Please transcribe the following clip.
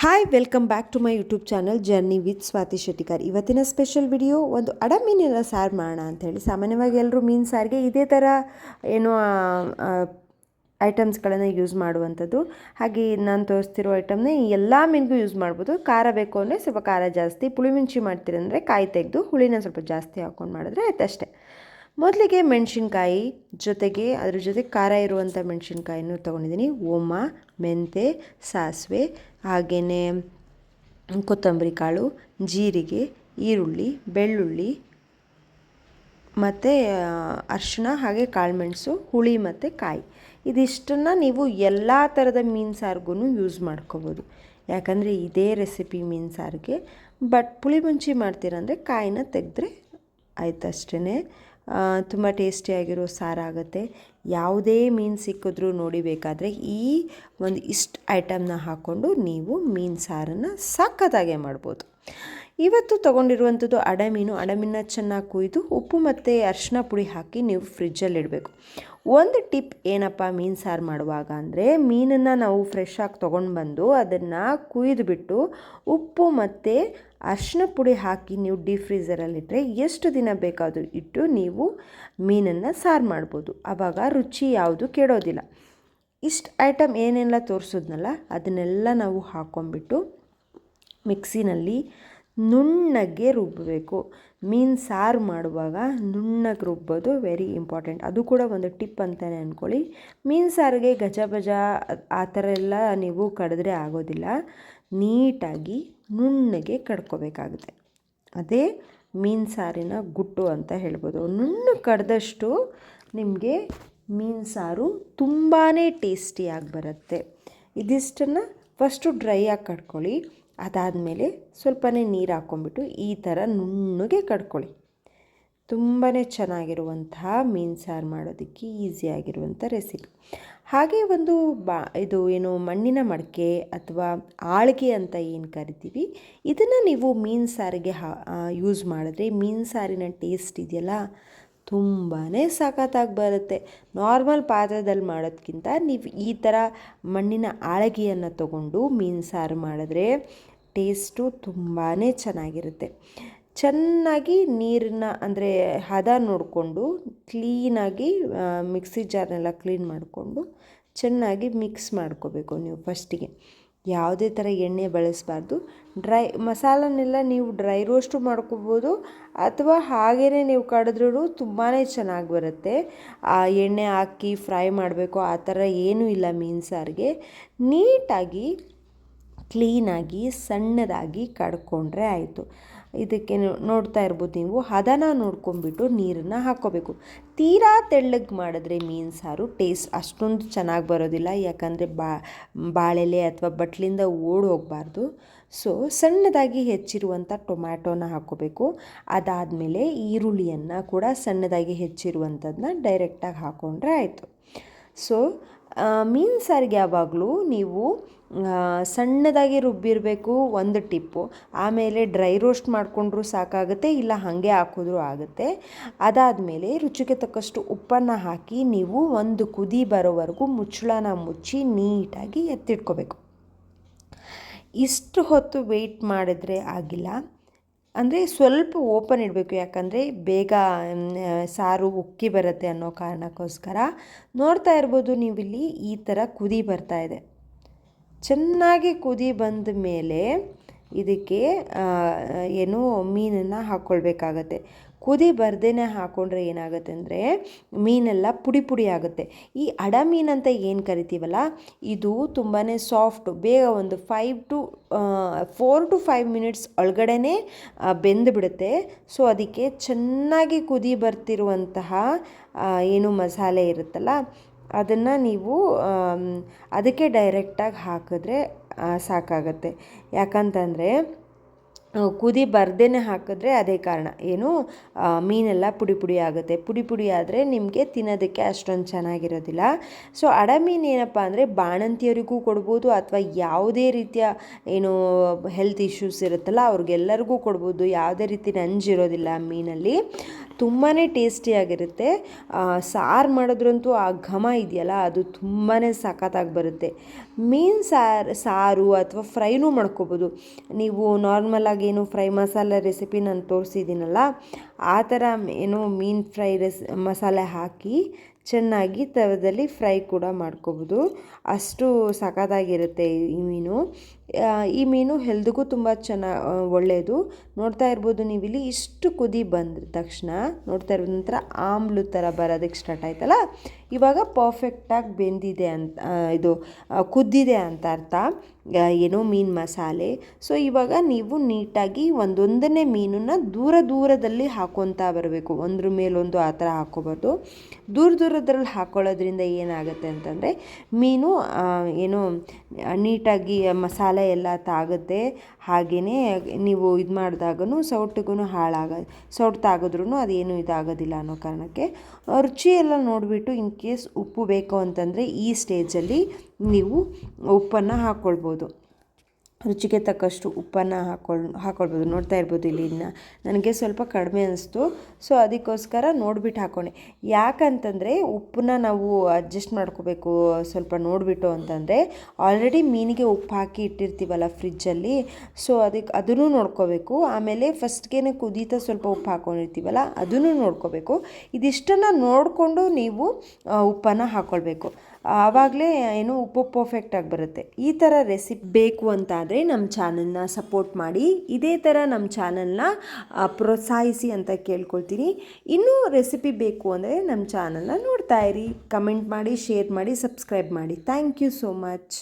Hi welcome back to my YouTube channel journey with Swathi Shettikar ಇವತ್ತಿನ special video ಒಂದು ಅಡ ಮೀನಿನ ಸಾರು ಮಾಡೋಣ ಅಂಥೇಳಿ ಸಾಮಾನ್ಯವಾಗಿ ಎಲ್ಲರೂ ಮೀನು ಸಾರಿಗೆ ಇದೇ ಥರ ಏನು ಐಟಮ್ಸ್ಗಳನ್ನು ಯೂಸ್ ಮಾಡುವಂಥದ್ದು. ಹಾಗೆ ನಾನು ತೋರಿಸ್ತಿರೋ ಐಟಮ್ನ ಎಲ್ಲ ಮೀನಿಗೂ ಯೂಸ್ ಮಾಡ್ಬೋದು. ಖಾರ ಬೇಕು ಅಂದರೆ ಸ್ವಲ್ಪ ಖಾರ ಜಾಸ್ತಿ. ಪುಳಿಮಿಂಚಿ ಮಾಡ್ತೀರಂದರೆ ಕಾಯಿ ತೆಗೆದು ಹುಳಿನ ಸ್ವಲ್ಪ ಜಾಸ್ತಿ ಹಾಕ್ಕೊಂಡು ಮಾಡಿದ್ರೆ ಆಯ್ತಷ್ಟೇ ಮೊದಲಿಗೆ ಮೆಣಸಿನ್ಕಾಯಿ ಜೊತೆಗೆ ಅದ್ರ ಜೊತೆ ಖಾರ ಇರುವಂಥ ಮೆಣಸಿನ್ಕಾಯಿನೂ ತೊಗೊಂಡಿದ್ದೀನಿ. ಓಮ, ಮೆಂತೆ, ಸಾಸಿವೆ ಹಾಗೆಯೇ ಕೊತ್ತಂಬರಿ ಕಾಳು, ಜೀರಿಗೆ, ಈರುಳ್ಳಿ, ಬೆಳ್ಳುಳ್ಳಿ ಮತ್ತು ಅರಿಶಿಣ ಹಾಗೆ ಕಾಳುಮೆಣಸು ಹುಳಿ ಮತ್ತು ಕಾಯಿ. ಇದಿಷ್ಟನ್ನು ನೀವು ಎಲ್ಲ ಥರದ ಮೀನು ಸಾರಿಗೂ ಯೂಸ್ ಮಾಡ್ಕೋಬೋದು. ಯಾಕಂದರೆ ಇದೇ ರೆಸಿಪಿ ಮೀನು ಸಾರಿಗೆ. ಬಟ್ ಪುಳಿಮುಂಚಿ ಮಾಡ್ತೀರಂದರೆ ಕಾಯಿನ ತೆಗೆದ್ರೆ ಆಯ್ತಷ್ಟೇ ತುಂಬ ಟೇಸ್ಟಿಯಾಗಿರೋ ಸಾರಾಗುತ್ತೆ ಯಾವುದೇ ಮೀನು ಸಿಕ್ಕಿದ್ರೂ ನೋಡಿ ಬೇಕಾದರೆ ಈ ಒಂದು ಇಷ್ಟು ಐಟಮ್ನ ಹಾಕ್ಕೊಂಡು ನೀವು ಮೀನು ಸಾರನ್ನು ಸಖತ್ತಾಗೆ ಮಾಡ್ಬೋದು. ಇವತ್ತು ತೊಗೊಂಡಿರುವಂಥದ್ದು ಅಡಮೀನು. ಅಡಮೀನ ಚೆನ್ನಾಗಿ ಕುಯ್ದು ಉಪ್ಪು ಮತ್ತು ಅರಿಶಿನ ಪುಡಿ ಹಾಕಿ ನೀವು ಫ್ರಿಜ್ಜಲ್ಲಿ ಇಡಬೇಕು. ಒಂದು ಟಿಪ್ ಏನಪ್ಪ ಮೀನು ಸಾರು ಮಾಡುವಾಗ ಅಂದರೆ ಮೀನನ್ನು ನಾವು ಫ್ರೆಶ್ ಆಗಿ ತೊಗೊಂಡು ಬಂದು ಅದನ್ನು ಕುಯ್ದುಬಿಟ್ಟು ಉಪ್ಪು ಮತ್ತು ಅರಿಶಿನ ಪುಡಿ ಹಾಕಿ ನೀವು ಡೀಪ್ ಫ್ರೀಝರಲ್ಲಿಟ್ಟರೆ ಎಷ್ಟು ದಿನ ಬೇಕಾದರೂ ಇಟ್ಟು ನೀವು ಮೀನನ್ನು ಸಾರು ಮಾಡ್ಬೋದು. ಆವಾಗ ರುಚಿ ಯಾವುದು ಕೆಡೋದಿಲ್ಲ. ಇಷ್ಟು ಐಟಮ್ ಏನೆಲ್ಲ ತೋರಿಸಿದ್ನಲ್ಲ ಅದನ್ನೆಲ್ಲ ನಾವು ಹಾಕ್ಕೊಂಬಿಟ್ಟು ಮಿಕ್ಸಿನಲ್ಲಿ ನುಣ್ಣಗೆ ರುಬ್ಬಬೇಕು. ಮೀನು ಸಾರು ಮಾಡುವಾಗ ನುಣ್ಣಗೆ ರುಬ್ಬೋದು ವೆರಿ ಇಂಪಾರ್ಟೆಂಟ್ ಅದು ಕೂಡ ಒಂದು ಟಿಪ್ ಅಂತಲೇ ಅಂದ್ಕೊಳ್ಳಿ ಮೀನು ಸಾರಿಗೆ ಗಜ ಬಜ ಆ ಥರ ಎಲ್ಲ ನೀವು ಕಡಿದ್ರೆ ಆಗೋದಿಲ್ಲ. ನೀಟಾಗಿ ನುಣ್ಣಗೆ ಕಡ್ಕೋಬೇಕಾಗುತ್ತೆ. ಅದೇ ಮೀನು ಸಾರಿನ ಗುಟ್ಟು ಅಂತ ಹೇಳ್ಬೋದು. ನುಣ್ಣು ಕಡ್ದಷ್ಟು ನಿಮಗೆ ಮೀನು ಸಾರು ತುಂಬಾ ಟೇಸ್ಟಿಯಾಗಿ ಬರುತ್ತೆ. ಇದಿಷ್ಟನ್ನು ಫಸ್ಟು ಡ್ರೈ ಆಗಿ ಕಡ್ಕೊಳ್ಳಿ. ಅದಾದಮೇಲೆ ಸ್ವಲ್ಪನೇ ನೀರು ಹಾಕ್ಕೊಂಬಿಟ್ಟು ಈ ಥರ ನುಣ್ಣಗೆ ಕಡ್ಕೊಳ್ಳಿ. ತುಂಬಾ ಚೆನ್ನಾಗಿರುವಂತಹ ಮೀನು ಸಾರು ಮಾಡೋದಕ್ಕೆ ಈಸಿಯಾಗಿರುವಂಥ ರೆಸಿಪಿ ಹಾಗೆ ಒಂದು ಬಾ, ಇದು ಏನು ಮಣ್ಣಿನ ಮಡಕೆ ಅಥವಾ ಆಳ್ಗೆ ಅಂತ ಏನು ಕರಿತೀವಿ, ಇದನ್ನು ನೀವು ಮೀನು ಸಾರಿಗೆ ಹಾ ಯೂಸ್ ಮಾಡಿದ್ರೆ ಮೀನು ಸಾರಿನ ಟೇಸ್ಟ್ ಇದೆಯಲ್ಲ? ತುಂಬಾ ಸಖತ್ತಾಗಿ ಬರುತ್ತೆ. ನಾರ್ಮಲ್ ಪಾತ್ರದಲ್ಲಿ ಮಾಡೋದಕ್ಕಿಂತ ನೀವು ಈ ಥರ ಮಣ್ಣಿನ ಆಳಗಿಯನ್ನು ತಗೊಂಡು ಮೀನು ಸಾರು ಮಾಡಿದ್ರೆ ಟೇಸ್ಟು ತುಂಬಾ ಚೆನ್ನಾಗಿರುತ್ತೆ. ಚೆನ್ನಾಗಿ ನೀರನ್ನ ಅಂದರೆ ಹದ ನೋಡಿಕೊಂಡು ಕ್ಲೀನಾಗಿ ಮಿಕ್ಸಿ ಜಾರ್ನೆಲ್ಲ ಕ್ಲೀನ್ ಮಾಡಿಕೊಂಡು ಚೆನ್ನಾಗಿ ಮಿಕ್ಸ್ ಮಾಡ್ಕೋಬೇಕು ನೀವು ಫಸ್ಟಿಗೆ. ಯಾವುದೇ ಥರ ಎಣ್ಣೆ ಬಳಸಬಾರ್ದು. ಡ್ರೈ ಮಸಾಲನೆಲ್ಲ ನೀವು ಡ್ರೈ ರೋಸ್ಟು ಮಾಡ್ಕೋಬೋದು ಅಥವಾ ಹಾಗೇ ನೀವು ಕಡಿದ್ರೂ ತುಂಬಾ ಚೆನ್ನಾಗಿ ಬರುತ್ತೆ. ಆ ಎಣ್ಣೆ ಹಾಕಿ ಫ್ರೈ ಮಾಡಬೇಕು, ಆ ಥರ ಏನೂ ಇಲ್ಲ ಮೀನು ಸಾರಿಗೆ. ನೀಟಾಗಿ, ಕ್ಲೀನಾಗಿ, ಸಣ್ಣದಾಗಿ ಕಡ್ಕೊಂಡ್ರೆ ಆಯಿತು. ಇದಕ್ಕೆ ನೋಡ್ತಾ ಇರ್ಬೋದು ನೀವು. ಹದನ ನೋಡ್ಕೊಂಡ್ಬಿಟ್ಟು ನೀರನ್ನು ಹಾಕ್ಕೋಬೇಕು. ತೀರಾ ತೆಳ್ಳಗೆ ಮಾಡಿದ್ರೆ ಮೀನು ಸಾರು ಟೇಸ್ಟ್ ಅಷ್ಟೊಂದು ಚೆನ್ನಾಗಿ ಬರೋದಿಲ್ಲ. ಯಾಕಂದರೆ ಬಾ, ಬಾಳೆಲೆ ಅಥವಾ ಬಟ್ಲಿಂದ ಓಡಿ ಹೋಗಬಾರ್ದು. ಸೊ, ಸಣ್ಣದಾಗಿ ಹೆಚ್ಚಿರುವಂಥ ಟೊಮ್ಯಾಟೋನ ಹಾಕ್ಕೋಬೇಕು. ಅದಾದಮೇಲೆ ಈರುಳ್ಳಿಯನ್ನು ಕೂಡ ಸಣ್ಣದಾಗಿ ಹೆಚ್ಚಿರುವಂಥದ್ದನ್ನ ಡೈರೆಕ್ಟಾಗಿ ಹಾಕ್ಕೊಂಡ್ರೆ ಆಯಿತು. ಸೊ ಮೀನು ಸಾರಿಗೆ ಯಾವಾಗಲೂ ನೀವು ಸಣ್ಣದಾಗಿ ರುಬ್ಬಿರಬೇಕು ಒಂದು ಟಿಪ್ಪು. ಆಮೇಲೆ ಡ್ರೈ ರೋಸ್ಟ್ ಮಾಡಿಕೊಂಡ್ರೂ ಸಾಕಾಗುತ್ತೆ, ಇಲ್ಲ ಹಾಗೆ ಹಾಕಿದ್ರೂ ಆಗುತ್ತೆ. ಅದಾದಮೇಲೆ ರುಚಿಗೆ ತಕ್ಕಷ್ಟು ಉಪ್ಪನ್ನು ಹಾಕಿ ನೀವು ಒಂದು ಕುದಿ ಬರೋವರೆಗೂ ಮುಚ್ಚಳನ ಮುಚ್ಚಿ ನೀಟಾಗಿ ಎತ್ತಿಟ್ಕೋಬೇಕು. ಇಷ್ಟು ಹೊತ್ತು ವೆಯ್ಟ್ ಮಾಡಿದ್ರೆ ಆಗಿಲ್ಲ. ಅಂದರೆ ಸ್ವಲ್ಪ ಓಪನ್ ಇಡಬೇಕು. ಯಾಕಂದರೆ ಬೇಗ ಸಾರು ಉಕ್ಕಿ ಬರುತ್ತೆ ಅನ್ನೋ ಕಾರಣಕ್ಕೋಸ್ಕರ. ನೋಡ್ತಾ ಇರ್ಬೋದು ನೀವಿಲ್ಲಿ ಈ ಥರ ಕುದಿ ಬರ್ತಾ ಇದೆ. ಚೆನ್ನಾಗಿ ಕುದಿ ಬಂದ ಮೇಲೆ ಇದಕ್ಕೆ ಏನು, ಮೀನನ್ನು ಹಾಕ್ಕೊಳ್ಬೇಕಾಗತ್ತೆ ಕುದಿ ಬರ್ದೇ ಹಾಕ್ಕೊಂಡ್ರೆ ಏನಾಗುತ್ತೆ ಅಂದರೆ, ಮೀನೆಲ್ಲ ಪುಡಿ ಪುಡಿ ಆಗುತ್ತೆ. ಈ ಅಡ ಮೀನು ಅಂತ ಏನು ಕರಿತೀವಲ್ಲ, ಇದು ತುಂಬಾ ಸಾಫ್ಟು. ಬೇಗ ಒಂದು five to four to five minutes ಒಳಗಡೆ ಬೆಂದು ಬಿಡುತ್ತೆ. ಸೊ, ಅದಕ್ಕೆ ಚೆನ್ನಾಗಿ ಕುದಿ ಬರ್ತಿರುವಂತಹ ಏನು ಮಸಾಲೆ ಇರುತ್ತಲ್ಲ, ಅದನ್ನು ನೀವು ಅದಕ್ಕೆ ಡೈರೆಕ್ಟಾಗಿ ಹಾಕಿದ್ರೆ ಸಾಕಾಗತ್ತೆ. ಯಾಕಂತಂದರೆ ಕುದಿ ಬರ್ದೇ ಹಾಕಿದ್ರೆ ಅದೇ ಕಾರಣ. ಏನು ಮೀನೆಲ್ಲ ಪುಡಿ ಪುಡಿ ಆಗುತ್ತೆ. ಪುಡಿ ಪುಡಿ ಆದರೆ ನಿಮಗೆ ತಿನ್ನೋದಕ್ಕೆ ಅಷ್ಟೊಂದು ಚೆನ್ನಾಗಿರೋದಿಲ್ಲ. ಸೊ, ಅಡ ಮೀನು ಏನಪ್ಪ ಅಂದರೆ ಬಾಣಂತಿಯರಿಗೂ ಕೊಡ್ಬೋದು ಅಥವಾ ಯಾವುದೇ ರೀತಿಯ, ಏನು ಹೆಲ್ತ್ ಇಶ್ಯೂಸ್ ಇರುತ್ತಲ್ಲ, ಅವ್ರಿಗೆಲ್ಲರಿಗೂ ಕೊಡ್ಬೋದು. ಯಾವುದೇ ರೀತಿ ನಂಜಿರೋದಿಲ್ಲ ಮೀನಲ್ಲಿ. ತುಂಬಾ ಟೇಸ್ಟಿಯಾಗಿರುತ್ತೆ. ಸಾರು ಮಾಡಿದ್ರಂತೂ ಆ ಘಮ ಇದೆಯಲ್ಲ, ಅದು ತುಂಬಾ ಸಖತ್ತಾಗಿ ಬರುತ್ತೆ. ಮೀನು ಸಾರು ಸಾರು ಅಥವಾ ಫ್ರೈನೂ ಮಾಡ್ಕೋಬೋದು. ನೀವು ನಾರ್ಮಲಾಗಿ ಏನು ಫ್ರೈ ಮಸಾಲೆ ರೆಸಿಪಿ ನಾನು ತೋರಿಸಿದ್ದೀನಲ್ಲ, ಆ ಥರ ಏನು ಮೀನು ಫ್ರೈ ರೆಸ್, ಮಸಾಲೆ ಹಾಕಿ ಚೆನ್ನಾಗಿ ತವದಲ್ಲಿ ಫ್ರೈ ಕೂಡ ಮಾಡ್ಕೋಬೋದು. ಅಷ್ಟು ಸಖತ್ತಾಗಿರುತ್ತೆ ಈ ಮೀನು. ಈ ಮೀನು ಹೆಲ್ದಿಗೂ ತುಂಬ ಚೆನ್ನ ಒಳ್ಳೆಯದು ನೋಡ್ತಾ ಇರ್ಬೋದು ನೀವಿಲ್ಲಿ ಇಷ್ಟು ಕುದಿ ಬಂದ ತಕ್ಷಣ ನೋಡ್ತಾ ಇರೋದ ನಂತರ ಆಮ್ಲು ಥರ ಬರೋದಕ್ಕೆ ಸ್ಟಾರ್ಟ್ ಆಯ್ತಲ್ಲ? ಇವಾಗ ಪರ್ಫೆಕ್ಟಾಗಿ ಬೆಂದಿದೆ ಅಂತ ಇದು ಕುದ್ದಿದೆ ಅಂತ ಅರ್ಥ. ಏನೋ ಮೀನು ಮಸಾಲೆ. ಸೊ ಇವಾಗ ನೀವು ನೀಟಾಗಿ ಒಂದೊಂದನೇ ಮೀನನ್ನು ದೂರ ದೂರದಲ್ಲಿ ಹಾಕೊತಾ ಬರಬೇಕು. ಒಂದ್ರ ಮೇಲೊಂದು ಆ ಥರ ಹಾಕೋಬಾರ್ದು. ದೂರ ದೂರದ್ರಲ್ಲಿ ಹಾಕೊಳ್ಳೋದ್ರಿಂದ ಏನಾಗುತ್ತೆ ಅಂತಂದರೆ ಮೀನು ಏನು ನೀಟಾಗಿ ಮಸಾಲೆ ಎಲ್ಲ ತಾಗುತ್ತೆ. ಹಾಗೆಯೇ ನೀವು ಇದು ಮಾಡಿದಾಗೂ ಸೌಟಿಗೂ ಹಾಳಾಗ, ಸೌಟ್ ತಾಗಿದ್ರೂ ಅದೇನು ಇದಾಗೋದಿಲ್ಲ ಅನ್ನೋ ಕಾರಣಕ್ಕೆ ರುಚಿಯೆಲ್ಲ ನೋಡಿಬಿಟ್ಟು ಇನ್ ಕೇಸ್ ಉಪ್ಪು ಬೇಕು ಅಂತಂದರೆ ಈ ಸ್ಟೇಜಲ್ಲಿ ನೀವು ಉಪ್ಪನ್ನು ಹಾಕ್ಕೊಳ್ಬೋದು. ರುಚಿಗೆ ತಕ್ಕಷ್ಟು ಉಪ್ಪನ್ನು ಹಾಕೊಳ್, ಹಾಕೊಳ್ಬೋದು. ನೋಡ್ತಾ ಇರ್ಬೋದು ಇಲ್ಲಿ ಇನ್ನು. ನನಗೆ ಸ್ವಲ್ಪ ಕಡಿಮೆ ಅನಿಸ್ತು. ಸೊ, ಅದಕ್ಕೋಸ್ಕರ ನೋಡ್ಬಿಟ್ಟು ಹಾಕ್ಕೊಂಡೆ ಯಾಕಂತಂದರೆ ಉಪ್ಪನ್ನ ನಾವು ಅಡ್ಜಸ್ಟ್ ಮಾಡ್ಕೋಬೇಕು, ಸ್ವಲ್ಪ ನೋಡಿಬಿಟ್ಟು ಅಂತಂದರೆ ಆಲ್ರೆಡಿ ಮೀನಿಗೆ ಉಪ್ಪು ಹಾಕಿ ಇಟ್ಟಿರ್ತೀವಲ್ಲ ಫ್ರಿಜ್ಜಲ್ಲಿ. ಸೊ ಅದಕ್ಕೆ ಅದನ್ನು ನೋಡ್ಕೋಬೇಕು. ಆಮೇಲೆ ಫಸ್ಟ್ಗೆ ಕುದೀತಾ ಸ್ವಲ್ಪ ಉಪ್ಪು ಹಾಕ್ಕೊಂಡಿರ್ತೀವಲ್ಲ ಅದನ್ನು ನೋಡ್ಕೋಬೇಕು. ಇದಿಷ್ಟನ್ನು ನೋಡಿಕೊಂಡು ನೀವು ಉಪ್ಪನ್ನು ಹಾಕ್ಕೊಳ್ಬೇಕು ಆವಾಗಲೇ ಏನು ಉಪ್ಪು ಪರ್ಫೆಕ್ಟಾಗಿ ಬರುತ್ತೆ. ಈ ಥರ ರೆಸಿಪಿ ಬೇಕು ಅಂತ ಆದರೆ ನಮ್ಮ ಚಾನಲ್ನ ಸಪೋರ್ಟ್ ಮಾಡಿ. ಇದೇ ಥರ ನಮ್ಮ ಚಾನಲ್ನ ಪ್ರೋತ್ಸಾಹಿಸಿ ಅಂತ ಕೇಳ್ಕೊಳ್ತೀನಿ. ಇನ್ನೂ ರೆಸಿಪಿ ಬೇಕು ಅಂದರೆ ನಮ್ಮ ಚಾನಲ್ನ ನೋಡ್ತಾ ಇರಿ. ಕಮೆಂಟ್ ಮಾಡಿ ಶೇರ್ ಮಾಡಿ ಸಬ್ಸ್ಕ್ರೈಬ್ ಮಾಡಿ. Thank you so much